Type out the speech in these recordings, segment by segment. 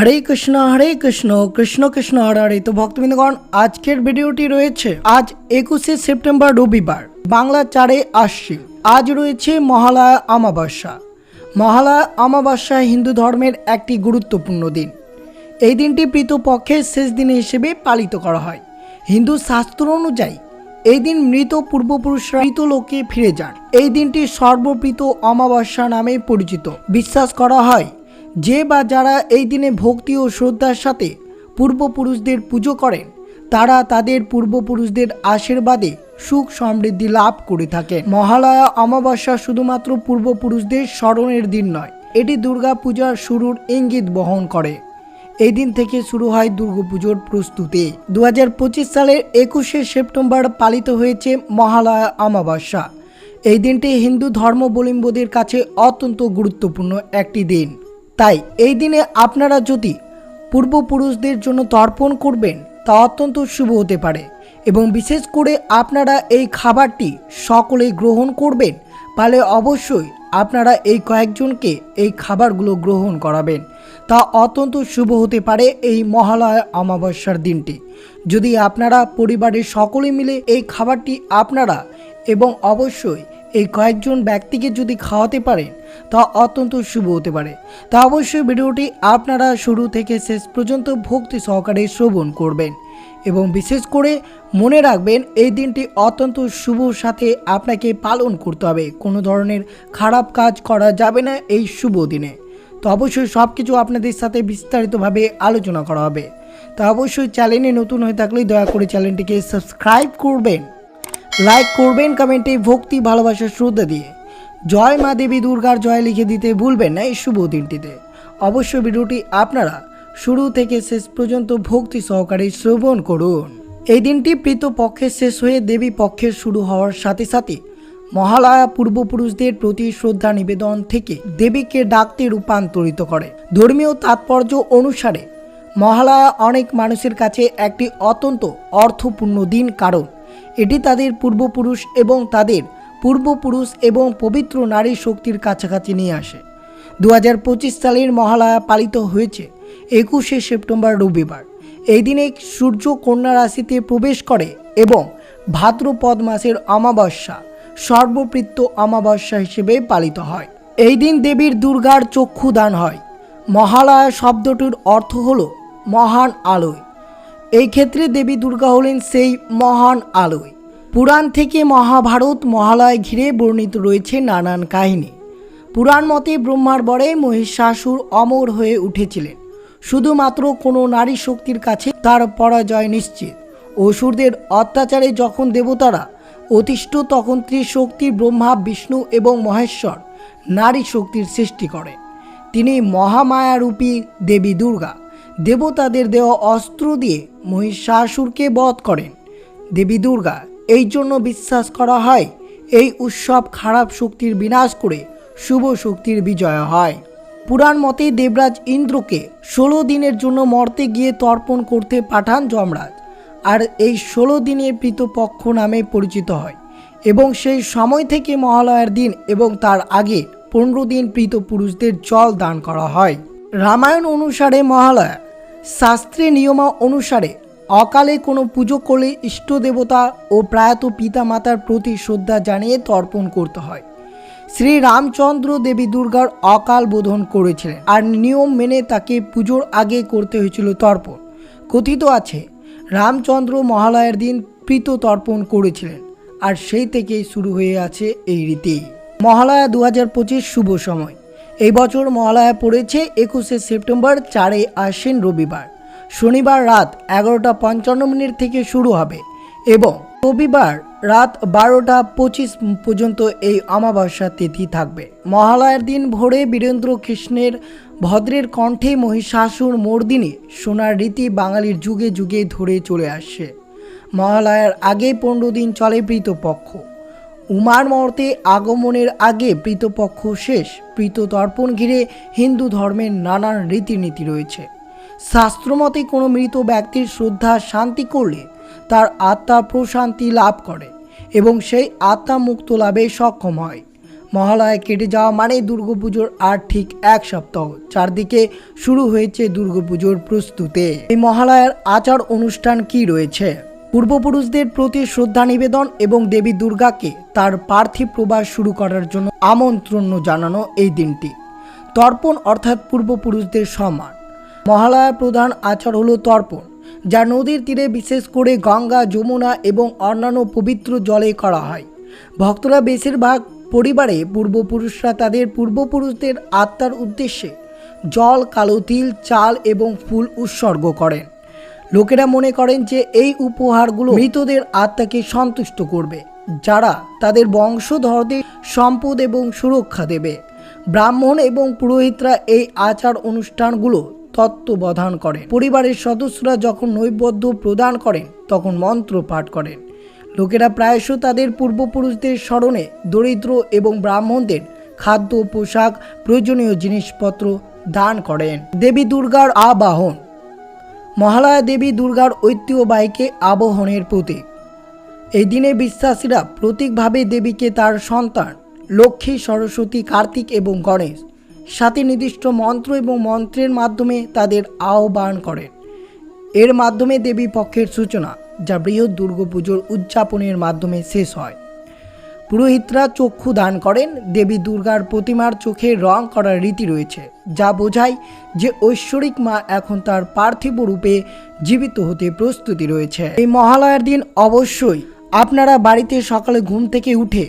হরে কৃষ্ণ হরে কৃষ্ণ কৃষ্ণ কৃষ্ণ, হরে হরে। তো ভক্তবৃন্দগণ, আজকের ভিডিওটি রয়েছে, আজ একুশে সেপ্টেম্বর রবিবার, বাংলা চারে আসছে আজ রয়েছে মহালয়া অমাবস্যা। মহালয়া অমাবস্যা হিন্দু ধর্মের একটি গুরুত্বপূর্ণ দিন। এই দিনটি পক্ষের শেষ দিন হিসেবে পালিত করা হয়। হিন্দু শাস্ত্র অনুযায়ী, এই দিন মৃত পূর্বপুরুষরা মৃত লোকে ফিরে যান। এই দিনটি সর্বপ্রীত অমাবস্যা নামে পরিচিত। বিশ্বাস করা হয় যে বা যারা এই দিনে ভক্তি ও শ্রদ্ধার সাথে পূর্বপুরুষদের পুজো করেন, তারা তাদের পূর্বপুরুষদের আশীর্বাদে সুখ সমৃদ্ধি লাভ করে থাকে মহালয়া অমাবস্যা শুধুমাত্র পূর্বপুরুষদের স্মরণের দিন নয়, এটি দুর্গা পূজার শুরুর ইঙ্গিত বহন করে। এই দিন থেকে শুরু হয় দুর্গাপুজোর প্রস্তুতি। দু হাজার পঁচিশ সালের একুশে সেপ্টেম্বর পালিত হয়েছে মহালয়া অমাবস্যা। এই দিনটি হিন্দু ধর্মাবলম্বীদের কাছে অত্যন্ত গুরুত্বপূর্ণ একটি দিন। তাই এই দিনে আপনারা যদি পূর্বপুরুষদের জন্য তর্পণ করবেন, তা অত্যন্ত শুভ হতে পারে এবং বিশেষ করে আপনারা এই খাবারটি সকলে গ্রহণ করবেন, তাহলে অবশ্যই আপনারা এই কয়েকজনকে এই খাবারগুলো গ্রহণ করাবেন। তা অত্যন্ত শুভ হতে পারে এই মহালয়া অমাবস্যার দিনটি। যদি আপনারা পরিবারের সকলে মিলে এই খাবারটি আপনারা এবং অবশ্যই এই কয়েকজন ব্যক্তিকে যদি খাওয়াতে পারেন তা অত্যন্ত শুভ হতে পারে। তা অবশ্যই ভিডিওটি আপনারা শুরু থেকে শেষ পর্যন্ত ভক্তি সহকারে শ্রবণ করবেন এবং বিশেষ করে মনে রাখবেন, এই দিনটি অত্যন্ত শুভ সাথে আপনাকে পালন করতে হবে। কোনো ধরনের খারাপ কাজ করা যাবে না এই শুভ দিনে। তো অবশ্যই সব কিছু আপনাদের সাথে বিস্তারিতভাবে আলোচনা করা হবে। তো অবশ্যই চ্যানেলে নতুন হয়ে থাকলে দয়া করে চ্যানেলটিকে সাবস্ক্রাইব করবেন। লাইক করবেন কমেন্টে ভক্তি ভালোবাসার শ্রদ্ধা দিয়ে। জয় মা দেবী দুর্গার জয় লিখে দিতে ভুলবেন না এই শুভ দিনটিতে। অবশ্য ভিডিওটি আপনারা শুরু থেকে শেষ পর্যন্ত ভক্তি সহকারে শ্রবণ করুন। এই দিনটি প্রীত পক্ষের শেষ হয়ে দেবী পক্ষের শুরু হওয়ার সাথে সাথে মহালয়া পূর্বপুরুষদের প্রতি শ্রদ্ধা নিবেদন থেকে দেবীকে ডাকতে রূপান্তরিত করে। ধর্মীয় তাৎপর্য অনুসারে মহালয়া অনেক মানুষের কাছে একটি অত্যন্ত অর্থপূর্ণ দিন কারণ এটি তাদের পূর্বপুরুষ এবং তাদের পূর্বপুরুষ এবং পবিত্র নারী শক্তির কাছাকাছি নিয়ে আসে। দু হাজার পঁচিশ সালের মহালয়া পালিত হয়েছে, একুশে সেপ্টেম্বর রবিবার। এই দিনে সূর্য কন্যা রাশিতে প্রবেশ করে এবং ভাদ্রপদ মাসের অমাবস্যা সর্বপৃত্ত অমাবস্যা হিসেবে পালিত হয়। এই দিন দেবীর দুর্গার চক্ষু দান হয়। মহালয়া শব্দটির অর্থ হল মহান আলোয়। এই ক্ষেত্রে দেবী দুর্গা হলেন সেই মহান আলোয়। পুরাণ থেকে মহাভারত, মহালয় ঘিরে বর্ণিত রয়েছে নানান কাহিনী। পুরাণ মতে ব্রহ্মার বরে মহিষাসুর অমর হয়ে উঠেছিলেন। শুধুমাত্র কোনো নারী শক্তির কাছে তার পরাজয় নিশ্চিত। অসুরদের অত্যাচারে যখন দেবতারা অতিষ্ঠ, তখন ত্রিশক্তি ব্রহ্মা, বিষ্ণু এবং মহেশ্বর নারী শক্তির সৃষ্টি করে। তিনি মহামায়ারূপী দেবী দুর্গা। দেবতাদের দেওয়া অস্ত্র দিয়ে মহিষাসুরকে বধ করেন। দেবী দুর্গা, এই জন্য বিশ্বাস করা হয়, এই উৎসব খারাপ শক্তির বিনাশ করে শুভ শক্তির বিজয় হয়। পুরাণ মতে দেবরাজ ইন্দ্রকে ষোলো দিনের জন্য মর্তে গিয়ে তর্পণ করতে পাঠান যমরাজ, আর এই ষোলো দিনের পৃতপক্ষ নামে পরিচিত হয় এবং সেই সময় থেকে মহালয়ার দিন এবং তার আগে পনেরো দিন প্রীত পুরুষদের জল দান করা হয়। রামায়ণ অনুসারে মহালয়া শাস্ত্রে নিয়মা অনুসারে অকালে কোনো পুজো করলে ইষ্ট দেবতা ও প্রায়ত পিতা মাতার প্রতি শ্রদ্ধা জানিয়ে তর্পণ করতে হয়। শ্রী রামচন্দ্র দেবী দুর্গার অকাল বোধন করেছিলেন আর নিয়ম মেনে তাকে পুজোর আগে করতে হয়েছিল তর্পণ। কথিত আছে, রামচন্দ্র মহালয়ার দিন প্রীত তর্পণ করেছিলেন আর সেই থেকেই শুরু হয়ে আছে এই রীতি। মহালয়া দু পঁচিশ শুভ সময়। এই বছর মহালয়া পড়েছে একুশে সেপ্টেম্বর চারে আশ্বিন রবিবার। শনিবার রাত এগারোটা পঞ্চান্ন মিনিট থেকে শুরু হবে এবং রবিবার রাত বারোটা পঁচিশ পর্যন্ত এই অমাবস্যা তিথি থাকবে। মহালয়ার দিন ভোরে বীরেন্দ্র কৃষ্ণের ভদ্রের কণ্ঠে মহিষাসুর মর্দিনী সোনার রীতি বাঙালির যুগে যুগে ধরে চলে আসছে মহালয়ার আগে পনেরো দিন চলে প্রীতপক্ষ উমার মর্তে আগমনের আগে প্রীতপক্ষ শেষ প্রীত তর্পণ ঘিরে হিন্দু ধর্মের নানান রীতিনীতি রয়েছে। শাস্ত্রমতে কোনো মৃত ব্যক্তির শ্রদ্ধা শান্তি করলে তার আত্মা প্রশান্তি লাভ করে এবং সেই আত্মা মুক্ত লাভে সক্ষম হয়। মহালয়া কেটে যাওয়া মানে দুর্গাপুজোর আর ঠিক এক সপ্তাহ, চারদিকে শুরু হয়েছে দুর্গাপুজোর প্রস্তুতে। এই মহালয়ার আচার অনুষ্ঠান কি রয়েছে? পূর্বপুরুষদের প্রতি শ্রদ্ধা নিবেদন এবং দেবী দুর্গাকে তার পার্থিব প্রবাস শুরু করার জন্য আমন্ত্রণ জানানো এই দিনটি। তর্পণ অর্থাৎ পূর্বপুরুষদের সম্মান। মহালয়ার প্রধান আচার হলো তর্পণ, যা নদীর তীরে বিশেষ করে গঙ্গা, যমুনা এবং অন্যান্য পবিত্র জলে করা হয়। ভক্তরা বেশিরভাগ পরিবারে পূর্বপুরুষরা তাদের পূর্বপুরুষদের আত্মার উদ্দেশ্যে জল, কালো তিল, চাল এবং ফুল উৎসর্গ করেন। লোকেরা মনে করেন যে এই উপহারগুলো মৃতদের আত্মাকে সন্তুষ্ট করবে, যারা তাদের বংশধরদের সম্পদ এবং সুরক্ষা দেবে। ব্রাহ্মণ এবং পুরোহিতরা এই আচার অনুষ্ঠানগুলো তত্ত্ববধান করেন। পরিবারের সদস্যরা যখন নৈবদ্য প্রদান করেন, তখন মন্ত্র পাঠ করেন। লোকেরা প্রায়শ তাদের পূর্বপুরুষদের স্মরণে দরিদ্র এবং ব্রাহ্মণদের খাদ্য, পোশাক, প্রয়োজনীয় জিনিসপত্র দান করেন। দেবী দুর্গার আবাহন মহালয়া দেবী দুর্গার ঐতিহ্যবাহীকে আবহনের প্রতীক। এই দিনে বিশ্বাসীরা প্রতীকভাবে দেবীকে তার সন্তান লক্ষ্মী, সরস্বতী, কার্তিক এবং গণেশ সাথে নির্দিষ্ট মন্ত্র এবং মন্ত্রের মাধ্যমে তাদের আহ্বান করেন। এর মাধ্যমে দেবী পক্ষের সূচনা যা বৃহৎ দুর্গাপুজোর উদযাপনের মাধ্যমে শেষ হয়। পুরোহিতরা চক্ষু দান করেন, দেবী দুর্গার প্রতিমার চোখে রং করার রীতি রয়েছে, যা বোঝায় যে ঐশ্বরিক মা এখন তার পার্থিব রূপে জীবিত হতে প্রস্তুতি রয়েছে। এই মহালয়ার দিন অবশ্যই আপনারা বাড়িতে সকালে ঘুম থেকে উঠে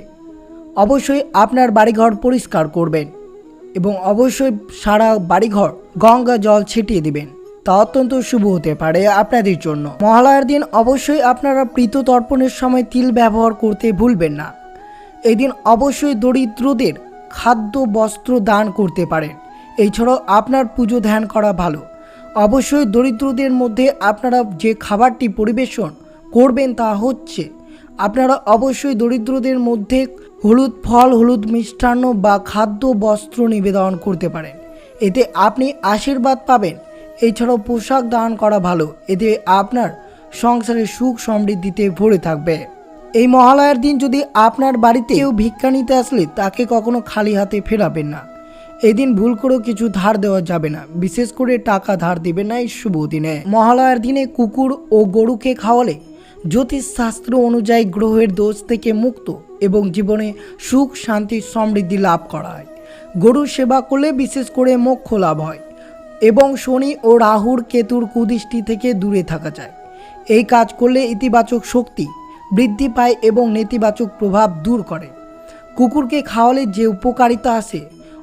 অবশ্যই আপনার বাড়িঘর পরিষ্কার করবেন এবং অবশ্যই সারা বাড়িঘর গঙ্গা জল ছিটিয়ে দিবেন। তা অত্যন্ত শুভ হতে পারে আপনাদের জন্য। মহালয়ার দিন অবশ্যই আপনারা প্রীত তর্পণের সময় তিল ব্যবহার করতে ভুলবেন না। এই দিন অবশ্যই দরিদ্রদের খাদ্য, বস্ত্র দান করতে পারেন এছাড়াও আপনার পুজো ধ্যান করা ভালো। অবশ্যই দরিদ্রদের মধ্যে আপনারা যে খাবারটি পরিবেশন করবেন তা হচ্ছে, আপনারা অবশ্যই দরিদ্রদের মধ্যে হলুদ ফল, হলুদ মিষ্টান্ন বা খাদ্য, বস্ত্র নিবেদন করতে পারেন। এতে আপনি আশীর্বাদ পাবেন। এছাড়াও পোশাক দান করা ভালো। এতে আপনার সংসারে সুখ সমৃদ্ধিতে ভরে থাকবে। এই মহালয়ার দিন যদি আপনার বাড়িতে কেউ ভিক্ষা নিতে আসলে তাকে কখনো খালি হাতে ফেরাবেন না। এই দিন ভুল করেও কিছু ধার দেওয়া যাবে না। বিশেষ করে টাকা ধার দিবেন না এই শুভ দিনে। মহালয়ার দিনে কুকুর ও গরুকে খাওয়ালে জ্যোতিষশাস্ত্র অনুযায়ী গ্রহের দোষ থেকে মুক্ত এবং জীবনে সুখ, শান্তি, সমৃদ্ধি লাভ করা হয়। গরুর সেবা করলে বিশেষ করে মোক্ষ লাভ হয় এবং শনি ও রাহুর কেতুর কুদৃষ্টি থেকে দূরে থাকা যায়। এই কাজ করলে ইতিবাচক শক্তি বৃদ্ধি পায় এবং নেতিবাচক প্রভাব দূর করে। কুকুরকে খাওয়ালে যে উপকারিতা আসে,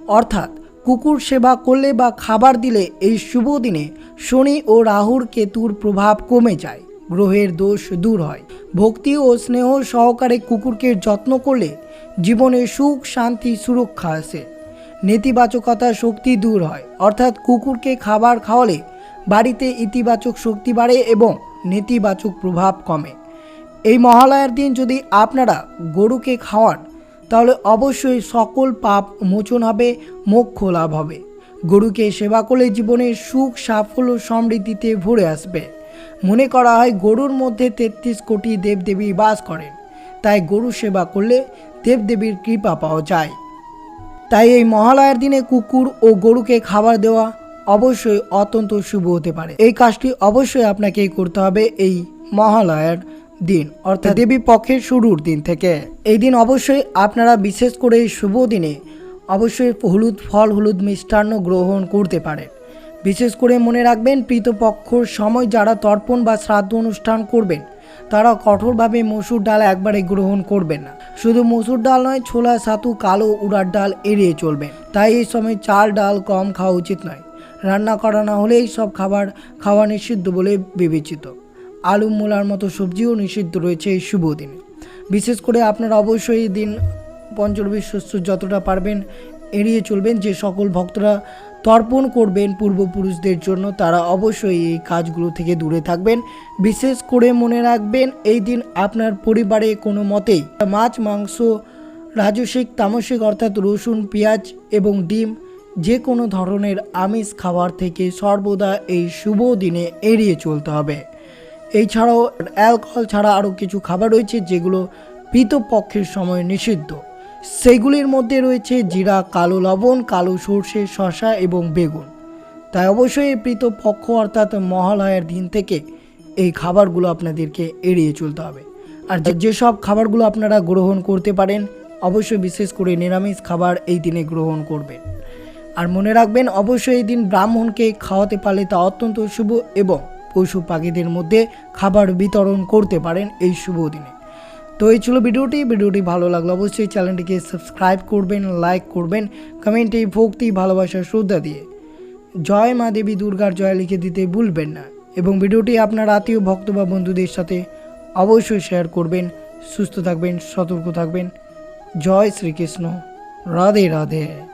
অর্থাৎ কুকুর সেবা করলে বা খাবার দিলে এই শুভ দিনে শনি ও রাহুর কেতুর প্রভাব কমে যায়, গ্রহের দোষ দূর হয়। ভক্তি ও স্নেহ সহকারে কুকুরকে যত্ন করলে জীবনে সুখ, শান্তি, সুরক্ষা আসে। নেতিবাচকতা শক্তি দূর হয়, অর্থাৎ কুকুরকে খাবার খাওয়ালে বাড়িতে ইতিবাচক শক্তি বাড়ে এবং নেতিবাচক প্রভাব কমে। এই মহালয়ার দিন যদি আপনারা গরুকে খাওয়ান, তাহলে অবশ্যই সকল পাপ মোচন হবে, মোক্ষ লাভ হবে। গরুকে সেবা করলে জীবনের সুখ, সাফল্য, সমৃদ্ধিতে ভরে আসবে। মনে করা হয় গরুর মধ্যে তেত্রিশ কোটি দেবদেবী বাস করেন। তাই গরু সেবা করলে দেবদেবীর কৃপা পাওয়া যায়। তাই এই মহালয়ার দিনে কুকুর ও গরুকে খাবার দেওয়া অবশ্যই অত্যন্ত শুভ হতে পারে। এই কাজটি অবশ্যই আপনাকে করতে হবে এই মহালয়ার দিন, অর্থাৎ দেবী পক্ষের শুরুর দিন থেকে। এই দিন অবশ্যই আপনারা বিশেষ করে শুভ দিনে অবশ্যই হলুদ ফল, হলুদ মিষ্টান্ন গ্রহণ করতে পারেন। বিশেষ করে মনে রাখবেন, প্রীতপক্ষর সময় যারা তর্পণ বা শ্রাদ্ধ অনুষ্ঠান করবেন, তারা কঠোরভাবে মসুর ডাল একবারে গ্রহণ করবেন না। শুধু মসুর ডাল নয়, ছোলা ছাতু কালো উড়ার ডাল এড়িয়ে চলবেন। তাই এই সময় চাল, ডাল কম খাওয়া উচিত নয়। রান্না করা না হলে এই সব খাবার খাওয়া নিষিদ্ধ বলে বিবেচিত। আলু মূলার মতো সবজিও নিষিদ্ধ রয়েছে এই শুভ দিনে। বিশেষ করে আপনারা অবশ্যই এই দিন পঞ্চরবি শস্য যতটা পারবেন এড়িয়ে চলবেন, যে সকল ভক্তরা তর্পণ করবেন পূর্বপুরুষদের জন্য, তারা অবশ্যই এই কাজগুলো থেকে দূরে থাকবেন। বিশেষ করে মনে রাখবেন, এই দিন আপনার পরিবারে কোনো মতেই মাছ, মাংস, রাজসিক, তামসিক অর্থাৎ রসুন, পেঁয়াজ এবং ডিম যে কোনো ধরনের আমিষ খাবার থেকে সর্বদা এই শুভ দিনে এড়িয়ে চলতে হবে। এছাড়াও অ্যালকোহল ছাড়া আরও কিছু খাবার রয়েছে যেগুলো পিতপক্ষের সময় নিষিদ্ধ। সেগুলির মধ্যে রয়েছে জিরা, কালো লবণ, কালো সর্ষে শশা এবং বেগুন। তাই অবশ্যই এই পক্ষ অর্থাৎ মহালয়ার দিন থেকে এই খাবারগুলো আপনাদেরকে এড়িয়ে চলতে হবে। আর যেসব খাবারগুলো আপনারা গ্রহণ করতে পারেন, অবশ্যই বিশেষ করে নিরামিষ খাবার এই দিনে গ্রহণ করবেন। আর মনে রাখবেন, অবশ্যই এই দিন ব্রাহ্মণকে খাওয়াতে পারলে তা অত্যন্ত শুভ এবং পশু পাখিদের মধ্যে খাবার বিতরণ করতে পারেন এই শুভ দিনে। তো এই ছিল ভিডিওটি। ভিডিওটি ভালো লাগল অবশ্যই চ্যানেলটিকে সাবস্ক্রাইব করবেন, লাইক করবেন, কমেন্টে ভক্তি, ভালোবাসা, শ্রদ্ধা দিয়ে। জয় মা দেবী দুর্গার জয় লিখে দিতে ভুলবেন না এবং ভিডিওটি আপনার আত্মীয়, ভক্ত বা বন্ধুদের সাথে অবশ্যই শেয়ার করবেন। সুস্থ থাকবেন, সতর্ক থাকবেন। জয় শ্রীকৃষ্ণ। রাধে রাধে।